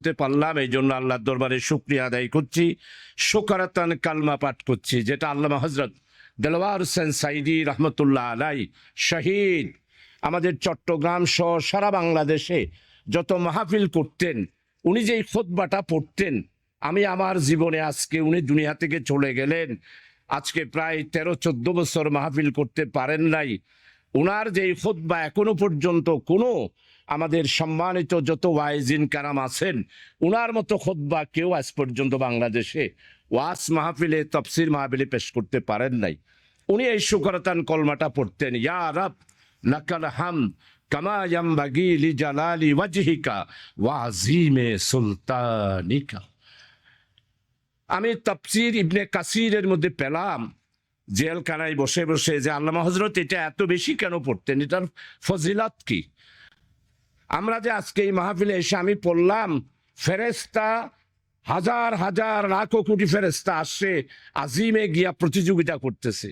করতে পারলাম এই জন্য আল্লাহর দরবারে শুক্রিয়া আদায় করছি। শোকারাতান কালমা পাঠ করছি, যেটা আল্লামা হজরত দেলওয়ার হোসেন সাইদি রহমতুল্লাহ আলাই শহীদ। আমাদের চট্টগ্রাম সহ সারা বাংলাদেশে যত মাহফিল করতেন, উনি যেই খোদবাটা পড়তেন, আমি আমার জীবনে আজকে উনি দুনিয়া থেকে চলে গেলেন। আজকে প্রায় তেরো চোদ্দ বছর মাহফিল করতে পারেন নাই। ওনার যেই খোদবা এখনও পর্যন্ত কোনো আমাদের সম্মানিত যত ওয়াইজিন কারাম আছেন, উনার মতো খোদবা কেউ আজ পর্যন্ত বাংলাদেশে ওয়াস মাহফিলে, তফসির মাহফিলে পেশ করতে পারেন নাই। উনি এই শুকরতান কলমাটা পড়তেন, ইয়া রব, লাকাল হাম কামা ইয়ামবাগি লি জালালি ওয়াজহিকা ওয়া আযীমে সুলতানিকা। আমি তফসির ইবনে কাসিরের মধ্যে পেলাম জেলখানায় বসে বসে যে আল্লামা হজরত এটা এত বেশি কেন পড়তেন? এটার ফজিলত কি? আমরা যে আজকে এই মাহফিলে এসে আমি পড়লাম ফেরেস্তা হাজার হাজার, লাখো কোটি ফেরেস্তা আসছে, আজিমে গিয়া প্রতিযোগিতা করতেছে।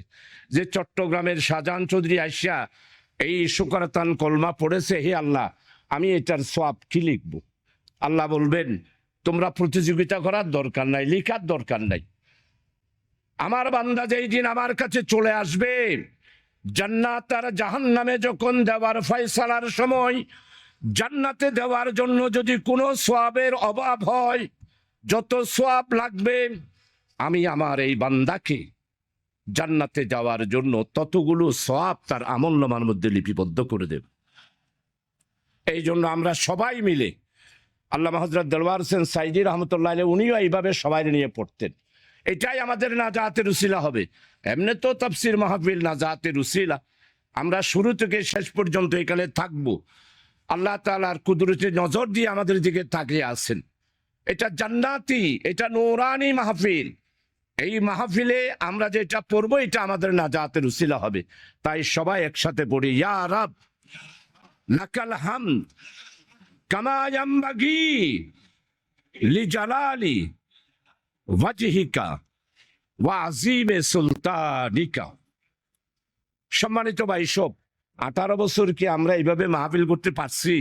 যে চট্টগ্রামের শাহজাহান চৌধুরী আসিয়া এই শুকরাতান কলমা পড়েছে, হে আল্লাহ, আমি এটার সোয়াব কি লিখব? আল্লাহ বলবেন, তোমরা প্রতিযোগিতা করার দরকার নাই, লিখার দরকার নাই। আমার বান্দা যেই দিন আমার কাছে চলে আসবে, জান্নাত আর জাহান্নামে যখন দেওয়ার ফয়সালার সময়, জান্নাতে দেওয়ার জন্য যদি কোনো সোয়াবের অভাব হয়, যত সোয়াব লাগবে, আমি আমার এই বান্দাকে জান্নাতে যাওয়ার জন্য ততগুলো সোয়াব তার আমল নামার মধ্যে লিপিবদ্ধ করে দেব। এই জন্য আমরা সবাই মিলে আল্লাহ হজরত দেলওয়ার হোসেন সাইদি রহমতুল্লাহ উনিও এইভাবে সবাই নিয়ে পড়তেন। এটাই আমাদের না জাতের উসিলা হবে। এমনি তো তফসির মাহফিল না জাতের উসিলা। আমরা শুরু থেকে শেষ পর্যন্ত এখানে থাকব। আল্লাহ তালার কুদরতে নজর দিয়ে আমাদের দিকে তাকিয়ে আছেন। এটা জান্নাতি, এটা নোরানি মাহফিল। এই মাহফিলে আমরা যেটা পড়ব, এটা আমাদের না জাতের উসিলা হবে। তাই সবাই একসাথে পড়ি, ইয়া রব হাম কামায়াম্বাগি লিজালালি ওয়াজহিকা, ওয়া আজিমে সুলতানিকা। সম্মানিত ভাই সব আঠারো বছর কি আমরা এইভাবে মাহফিল করতে পারছি